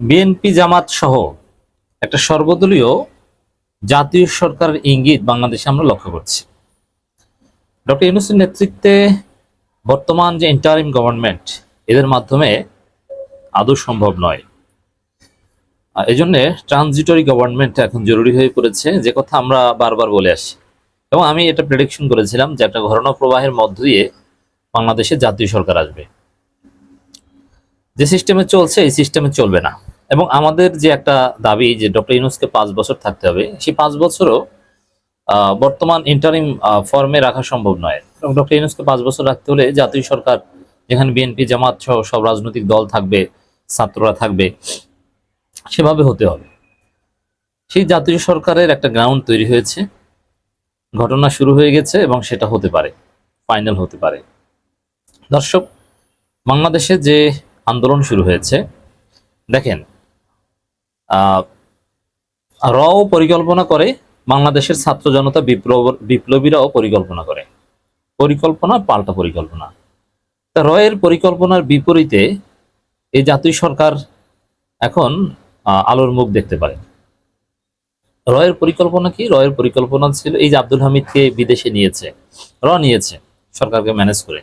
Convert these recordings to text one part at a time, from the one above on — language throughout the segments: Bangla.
বিএনপি জামাত সহ একটা সর্বদলীয় জাতীয় সরকারের ইঙ্গিত বাংলাদেশে আমরা লক্ষ্য করছি। ডক্টর ইউনুসের নেতৃত্বে বর্তমান যে ইন্টারিম গভর্নমেন্ট এদের মাধ্যমে আদৌ সম্ভব নয়। এই জন্যে ট্রানজিটরি গভর্নমেন্ট এখন জরুরি হয়ে পড়েছে। যে কথা আমরা বারবার বলে আসি। এবং আমি এটা প্রেডিকশন করেছিলাম যে একটা ঘটনা প্রবাহের মধ্য দিয়ে বাংলাদেশে জাতীয় সরকার আসবে। যে সিস্টেমে চলছে, এই সিস্টেমে চলবে না। এবং আমাদের যে একটা দাবি যে ডক্টর ইউনুসকে পাঁচ বছর থাকতে হবে, সেই পাঁচ বছরও বর্তমান ইন্টারিম ফর্মে রাখা সম্ভব নয়। এবং ডক্টর ইউনুসকে পাঁচ বছর রাখতে হলে জাতীয় সরকার, যেখানে বিএনপি, জামাত সহ সব রাজনৈতিক দল থাকবে, ছাত্ররা থাকবে, সেভাবে হতে হবে। সেই জাতীয় সরকারের একটা গ্রাউন্ড তৈরি হয়েছে। ঘটনা শুরু হয়ে গেছে এবং সেটা হতে পারে ফাইনাল হতে পারে। দর্শক, বাংলাদেশে যে আন্দোলন শুরু হয়েছে, দেখেন রও পরিকল্পনা করে, বাংলাদেশের ছাত্র জনতা বিপ্লব, বিপ্লবীরাও পরিকল্পনা করে। পরিকল্পনা, পাল্টা পরিকল্পনা। তা রয়ের পরিকল্পনার বিপরীতে এই জাতীয় সরকার এখন আলোর মুখ দেখতে পারে। রয়ের পরিকল্পনা কি? রয়ের পরিকল্পনা ছিল এই যে আব্দুল হামিদকে বিদেশে নিয়েছে, র নিয়েছে সরকারকে ম্যানেজ করে।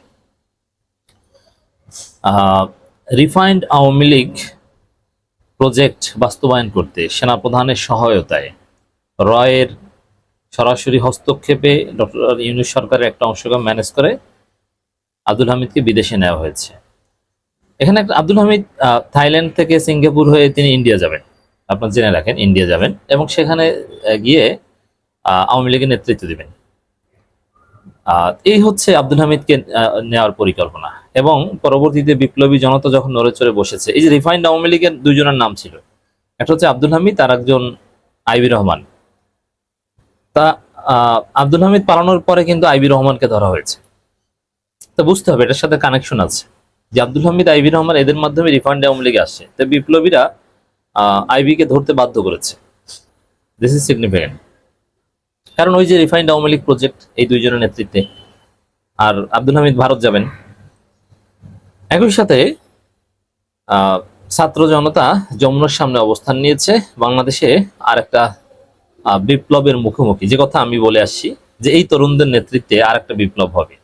রিফাইন্ড আওয়ামী লীগ প্রজেক্ট বাস্তবায়ন করতে সেনাপ্রধানের সহায়তায় রয়ের সরাসরি হস্তক্ষেপে ডক্টর ইউনুস সরকারের একটা অংশকে ম্যানেজ করে আব্দুল হামিদকে বিদেশে নেওয়া হয়েছে। এখানে একটা আব্দুল হামিদ থাইল্যান্ড থেকে সিঙ্গাপুর হয়ে তিনি ইন্ডিয়া যাবেন। আপনার জেনে রাখেন, ইন্ডিয়া যাবেন এবং সেখানে গিয়ে আওয়ামী লীগের নেতৃত্ব দেবেন। এই হচ্ছে আব্দুল হামিদকে নেওয়ার পরিকল্পনা। এবং পরবর্তীতে বিপ্লবী জনতা যখন নড়ে চড়ে বসেছে, এই যে রিফাইন্ড আওয়ামী লীগের দুইজনের নাম ছিল, একটা হচ্ছে আব্দুল হামিদ আর একজন আইবি রহমান। তা আব্দুল হামিদ পালানোর পরে কিন্তু আইবি রহমানকে ধরা হয়েছে। তো বুঝতে হবে, এটার সাথে কানেকশন আছে। যে আব্দুল হামিদ, আইবি রহমান এদের মাধ্যমে রিফান্ড আওয়ামী লীগে আসছে তো বিপ্লবীরা আইবি কে ধরতে বাধ্য করেছে। দিস ইজ সিগনিফিকেন্ট কারণ ওই যে রিফাইন্ড আওয়ামী লীগ প্রজেক্ট এই দুইজনের নেতৃত্বে, আর আব্দুল হামিদ ভারত যাবেন একই সাথে ছাত্র জনতা যমুনার সামনে অবস্থান নিয়েছে। বাংলাদেশে আর একটা বিপ্লবের মুখোমুখি। যে কথা আমি বলে আসছি, যে এই তরুণদের নেতৃত্বে আর একটা বিপ্লব হবে।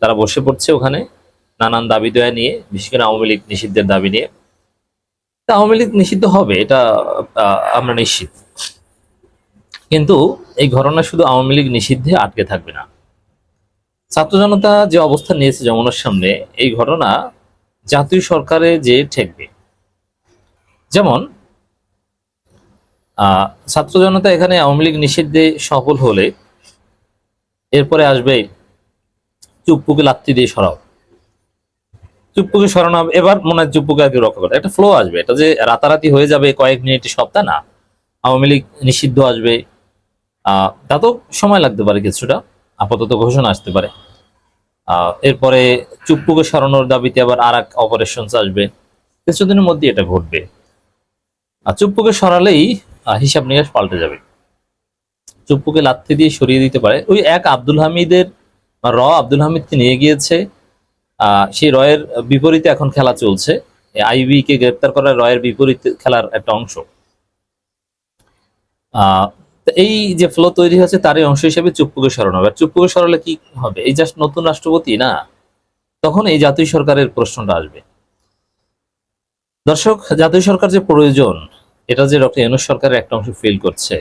তারা বসে পড়ছে ওখানে, নানান দাবি দেওয়া নিয়ে, বিশেষ করে আওয়ামী লীগ নিষিদ্ধের দাবি নিয়ে। আওয়ামী লীগ নিষিদ্ধ হবে, এটা আমরা নিশ্চিত। কিন্তু এই ঘটনা শুধু আওয়ামী লীগ নিষিদ্ধে আটকে থাকবে না। ছাত্র জনতা যে অবস্থান নিয়েছে যমুনার সামনে, এই ঘটনা জাতীয় সরকারে যে ঠেকবে। যেমন ছাত্র জনতা এখানে আওয়ামী লীগ নিষিদ্ধে সফল হলে এরপরে আসবে চুপ্পুকে লাত্তি দিয়ে সরাও। চুপ্পুকে সরানো হবে, এবার মনে হয় চুপ্পুকে আর কি রক্ষা করে একটা ফ্লো আসবে, এটা যে রাতারাতি হয়ে যাবে কয়েক মিনিটে সপ্তাহ না। আওয়ামী লীগ নিষিদ্ধ আসবে। আহ, তা তো সময় লাগতে পারে কিছুটা। আপাতত ঘোষণা আসতে পারে। এরপরে চুপ্পুকে সরানোর দাবিতে আবার আর এক অপারেশন আসবে। কিছুদিনের মধ্যে এটা ঘটবে। আর চুপ্পুকে সরালেই হিসাব নিকাশ পাল্টে যাবে। চুপ্পুকে লাথি দিয়ে সরিয়ে দিতে পারে। ওই এক আব্দুল হামিদের র আব্দুল হামিদকে নিয়ে গিয়েছে। সেই রয়ের বিপরীতে এখন খেলা চলছে। আইবি কে গ্রেপ্তার করা রয়ের বিপরীতে খেলার একটা অংশ। এই যে ফ্লো তৈরি হচ্ছে তারই অংশ হিসেবে চুপ্পুকে সরানো হবে। চুপ্পুকে সরালে কি হবে? এই জাস্ট নতুন রাষ্ট্রপতি না? তখন এই জাতীয় সরকারের প্রশ্নটা আসবে। দর্শক, জাতীয় সরকার যে প্রয়োজন, এটা যে ডক্টর ইউনুস সরকারের একটা অংশ ফিল করছে,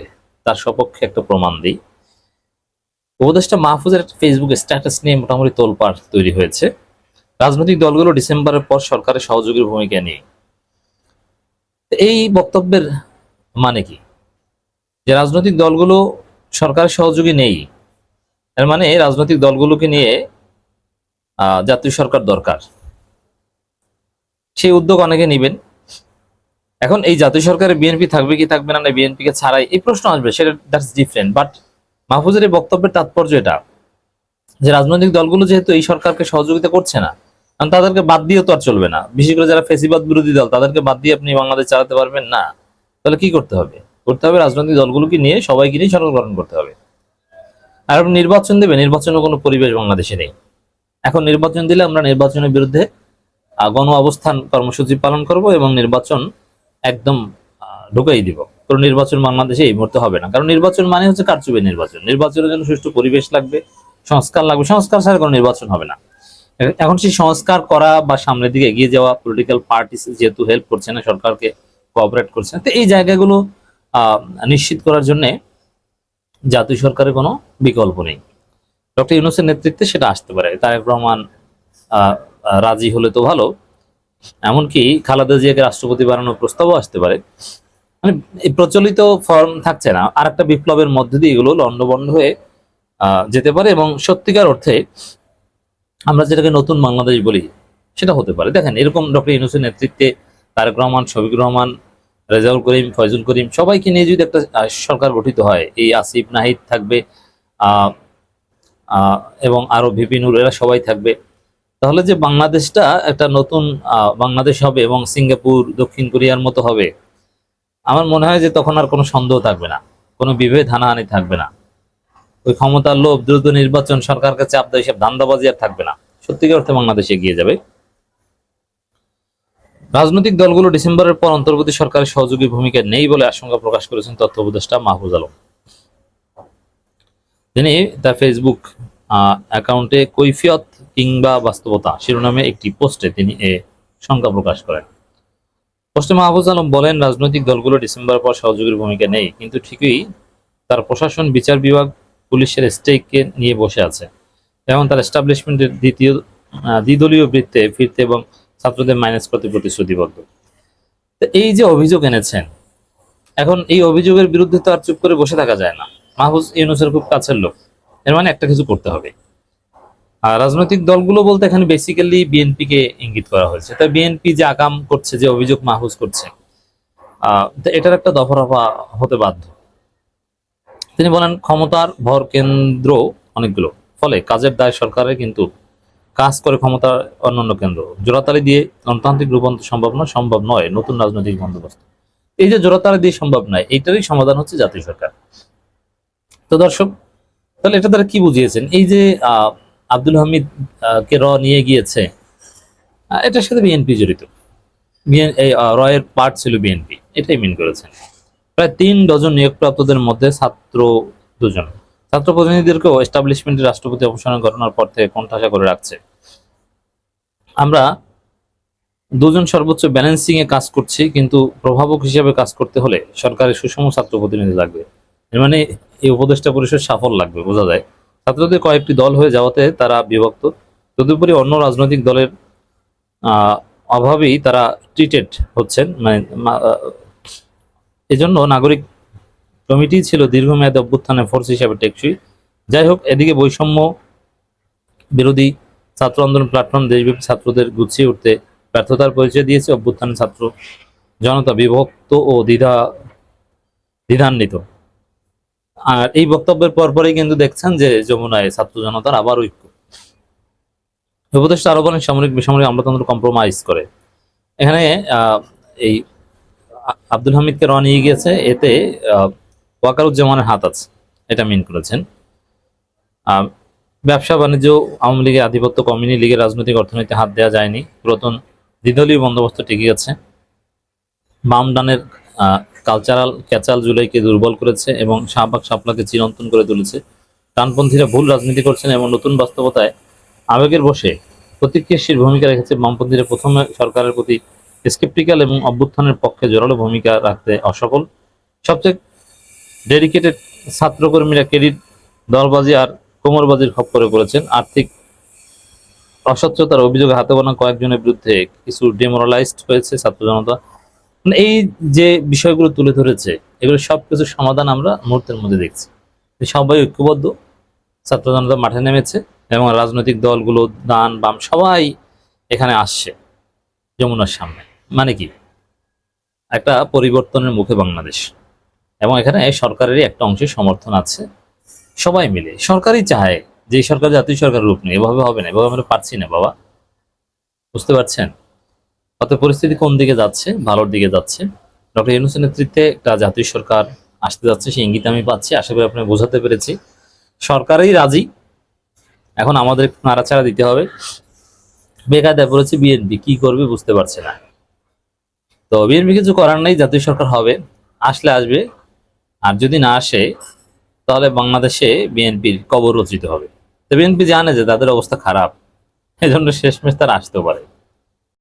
তার সপক্ষে একটা প্রমাণ দিই। উপদেষ্টা মাহফুজের একটা ফেসবুক স্ট্যাটাস নিয়ে মোটামুটি তোলপাড় তৈরি হয়েছে। রাজনৈতিক দলগুলো ডিসেম্বরের পর সরকারের সহযোগীর ভূমিকা নিয়ে। এই বক্তব্যের মানে কি? যে রাজনৈতিক দলগুলো সরকারের সহযোগী নেই এর মানে রাজনৈতিক দলগুলোকে নিয়ে জাতীয় সরকার দরকার। সেই উদ্যোগ অনেকে নেবেন। এখন এই জাতীয় সরকারে বিএনপি থাকবে কি থাকবে না বিএনপি কে ছাড়াই এই প্রশ্ন আসবে, সেটা দ্যাটস ডিফারেন্ট বাট মাহফুজের এই বক্তব্যের তাৎপর্য এটা। যে রাজনৈতিক দলগুলো যেহেতু এই সরকারকে সহযোগিতা করছে না, কারণ তাদেরকে বাদ দিয়ে তো আর চলবে না। বিশেষ করে যারা ফেসিবাদ বিরোধী দল, তাদেরকে বাদ দিয়ে আপনি বাংলাদেশ চালাতে পারবেন না। তাহলে কি করতে হবে? করতে হবে, রাজনৈতিক দলগুলোকে নিয়ে সবাইকে নিয়ে সরকার গঠন করতে হবে। আর নির্বাচন দেবে নির্বাচনের কোনো পরিবেশ বাংলাদেশে নেই। এখন নির্বাচন দিলে আমরা নির্বাচনের বিরুদ্ধে গণ অবস্থান কর্মসূচি পালন করব এবং নির্বাচন একদম ঢুকাই দিব। কোনো নির্বাচন বাংলাদেশে এই মুহূর্তে হবে না। কারণ নির্বাচন মানে হচ্ছে কারচুপি নির্বাচন। নির্বাচনের জন্য সুষ্ঠু পরিবেশ লাগবে, সংস্কার লাগবে। সংস্কার ছাড়া কোনো নির্বাচন হবে না। এখন সেই সংস্কার করা বা সামনের দিকে এগিয়ে যাওয়া পলিটিক্যাল পার্টি যেহেতু হেল্প করছে না, সরকারকে কোঅপারেট করছে তো এই জায়গাগুলো নিশ্চিত করার জন্য জাতীয় সরকারের কোনো বিকল্প নেই। ডক্টর ইউনুসের নেতৃত্বে সেটা আসতে পারে। তারেক রহমান রাজি হলে তো ভালো। এমনকি খালেদা জিয়াকে রাষ্ট্রপতি বানানোর প্রস্তাবও আসতে পারে। মানে প্রচলিত ফর্ম থাকছে না। আর একটা বিপ্লবের মধ্যে দিয়ে এগুলো লন্ডবন্ড হয়ে যেতে পারে এবং সত্যিকার অর্থে আমরা যেটাকে নতুন বাংলাদেশ বলি, সেটা হতে পারে। দেখেন, এরকম ডক্টর ইউনুসের নেতৃত্বে তারেক রহমান, শফিকুর রহমান রেজাউল করিম, ফয়জুল করিম, সবাইকে নিয়ে যদি একটা সরকার গঠিত হয়, এই আসিফ নাহিদ থাকবে এবং আরও ভিপি নুর, এরা সবাই থাকবে। তাহলে যে বাংলাদেশটা একটা নতুন বাংলাদেশ হবে এবং সিঙ্গাপুর, দক্ষিণ কোরিয়ার মতো হবে, আমার মনে হয় যে তখন আর কোনো সন্দেহ থাকবে না, কোনো বিভেদ হানাহানি থাকবে না। ওই ক্ষমতার লোভ, দ্রুত নির্বাচন, সরকারকে চাপ দেয় সব ধান্দাবাজি আর থাকবে না। সত্যিকার অর্থে বাংলাদেশ এগিয়ে যাবে। রাজনৈতিক দলগুলো ডিসেম্বরের পর অন্তর্বর্তী সরকারের সহযোগী ভূমিকা নেই বলে আশঙ্কা প্রকাশ করেছেন তথ্য উপদেষ্টা মাহফুজ আলম। তিনি তার ফেসবুক অ্যাকাউন্টে কৈফিয়ত কিংবা বাস্তবতা শিরোনামে একটি পোস্টে তিনি এ শঙ্কা প্রকাশ করেন। পোস্টে মাহফুজ আলম বলেন, রাজনৈতিক দলগুলো ডিসেম্বর পর সহযোগীর ভূমিকা নেই, কিন্তু ঠিকই তার প্রশাসন, বিচার বিভাগ, পুলিশের স্টেককে নিয়ে বসে আছে এবং তার এস্টাবলিশমেন্টের দ্বিতীয় দ্বিদলীয় বৃত্তে ফিরতে এবং ছাত্রদের মাইনাস করতে প্রতিশ্রুতিবদ্ধ। তো এই যে অভিযোগ এনেছেন, এখন এই অভিযোগের বিরুদ্ধে তো আর চুপ করে বসে থাকা যায় না। মাহফুজ ইউনুসের খুব কাছের লোক, এর মানে একটা কিছু করতে হবে। আর রাজনৈতিক দলগুলো বলতে এখানে বেসিক্যালি বিএনপি কে ইঙ্গিত করা হয়েছে। তাই বিএনপি যে আকাম করছে, যে অভিযোগ মাহফুজ করছে তো এটার একটা দফারফা হতে বাধ্য। তিনি বলেন, ক্ষমতার ভর কেন্দ্র অনেকগুলো, ফলে কাজের দায় সরকারের কিন্তু কাজ করে ক্ষমতার অন্যান্য কেন্দ্র। জোড়াতালি দিয়ে গণতান্ত্রিক রূপান্তর সম্ভব নয় সম্ভব নয়, নতুন রাজনৈতিক বন্দোবস্ত। এই যে জোড়াতালি দিয়ে সম্ভব নয়, এইটারই সমাধান হচ্ছে জাতীয় সরকার। তো দর্শক, তাহলে এটা তারা কি বুঝিয়েছেন? এই যে আব্দুল হামিদ কে র নিয়ে গিয়েছে এটার সাথে বিএনপি জড়িত। রয়ের পার্ট ছিল বিএনপি, এটাই মিন করেছেন প্রায় তিন ডজন নিয়োগপ্রাপ্তদের মধ্যে ছাত্র দুজন। ছাত্র প্রতিনিধিদেরকেও এস্টাবলিশমেন্টের রাষ্ট্রপতি অপসারণ ঘটনার পর থেকে কণ্ঠাসা করে রাখছে। আমরা দুজন সর্বোচ্চ ব্যালেন্সিং এ কাজ করছি, কিন্তু প্রভাবক হিসেবে কাজ করতে হলে সরকারের সুষম ছাত্র প্রতিনিধি লাগবে মানে এই উপদেষ্টা পরিষদ সাফল লাগবে, বোঝা যায়। ছাত্রদের কয়েকটি দল হয়ে যাওয়াতে তারা বিভক্ত। তদুপরি অন্য রাজনৈতিক দলের অভাবেই তারা ট্রিটেড হচ্ছেন। মানে এজন্য নাগরিক কমিটি ছিল দীর্ঘমেয়াদী অভ্যুত্থানে ফোর্স হিসাবে টেকসই। যাই হোক, এদিকে বৈষম্য বিরোধী ছাত্র আন্দোলন প্ল্যাটফর্ম দেশব্যাপী ছাত্রদের গুছিয়ে উঠতে ব্যর্থতার পরিচয় দিয়েছে অভ্যুত্থানের ছাত্র জনতা বিভক্ত ও দ্বিধা, দ্বিধান্বিত। আর এই বক্তব্যের পরপরই কিন্তু দেখছেন যে যমুনায় ছাত্র জনতার আবার ঐক্য। উপদেষ্টা আরও বলেন, সামরিক বেসামরিক আমলাতন্ত্র কম্প্রোমাইজ করে। এখানে এই আব্দুল হামিদকে র নিয়ে গিয়েছে। এতে ওয়াকারুজ্জামানের হাত আছে, এটা মিন করেছেন। ব্যবসা বাণিজ্য আওয়ামী লীগের আধিপত্য কমিউনি লীগের রাজনৈতিক অর্থনীতি হাত দেওয়া যায়নি। পুরাতন দ্বিদলীয় বন্দোবস্ত টিকে গেছে বাম ডানের কালচারাল ক্যাচাল জুলাইকে দুর্বল করেছে এবং শাহবাগ শাপলাকে চিরন্তন করে তুলেছে। ডানপন্থীরা ভুল রাজনীতি করছেন এবং নতুন বাস্তবতায় আবেগের বসে প্রতিক্রিয়াশীল ভূমিকা রেখেছে বামপন্থীরা। প্রথমে সরকারের প্রতি স্কেপটিক্যাল এবং অভ্যুত্থানের পক্ষে জোরালো ভূমিকা রাখতে অসফল। সবচেয়ে ডেডিকেটেড ছাত্রকর্মীরা ক্রেডিট, দলবাজি আর কোমরবাজির খপ করে পড়েছেন আর্থিক অস্বচ্ছতার অভিযোগে হাতে গোনা কয়েকজনের বিরুদ্ধে কিছু ডেমোরালাইজড হয়েছে ছাত্র জনতা মানে এই যে বিষয়গুলো তুলে ধরেছে, এগুলো সবকিছু সমাধান আমরা মুহূর্তের মধ্যে দেখছি। সবাই ঐক্যবদ্ধ ছাত্র জনতা মাঠে নেমেছে এবং রাজনৈতিক দলগুলো, দান, বাম সবাই এখানে আসছে যমুনার সামনে। মানে কি? একটা পরিবর্তনের মুখে বাংলাদেশ। এবং এখানে সরকারেরই একটা অংশের সমর্থন আছে। সবাই মিলে, সরকারই চায়, যে সরকার জাতীয় সরকার রূপ নেই এভাবে হবে না, এভাবে আমরা পারছি না, বাবা। বুঝতে পারছেন? অত পরিস্থিতি কোন দিকে যাচ্ছে? ভালোর দিকে যাচ্ছে। ডক্টর ইউনুসের নেতৃত্বে একটা জাতীয় সরকার আসতে যাচ্ছে সেই ইঙ্গিত আমি পাচ্ছি, আশা করি আপনি বোঝাতে পেরেছি। সরকারই রাজি। এখন আমাদের নাড়াচাড়া দিতে হবে। বেকায়দায় পড়েছে বিএনপি, কি করবে বুঝতে পারছে না। তো বিএনপি কিছু করার নেই, জাতীয় সরকার হবে, আসলে আসবে। আর যদি না আসে, তাহলে বাংলাদেশে বিএনপির কবর রচিত হবে। তো বিএনপি জানে যে তাদের অবস্থা খারাপ। এজন্য জন্য শেষমেশ তারা আসতেও পারে।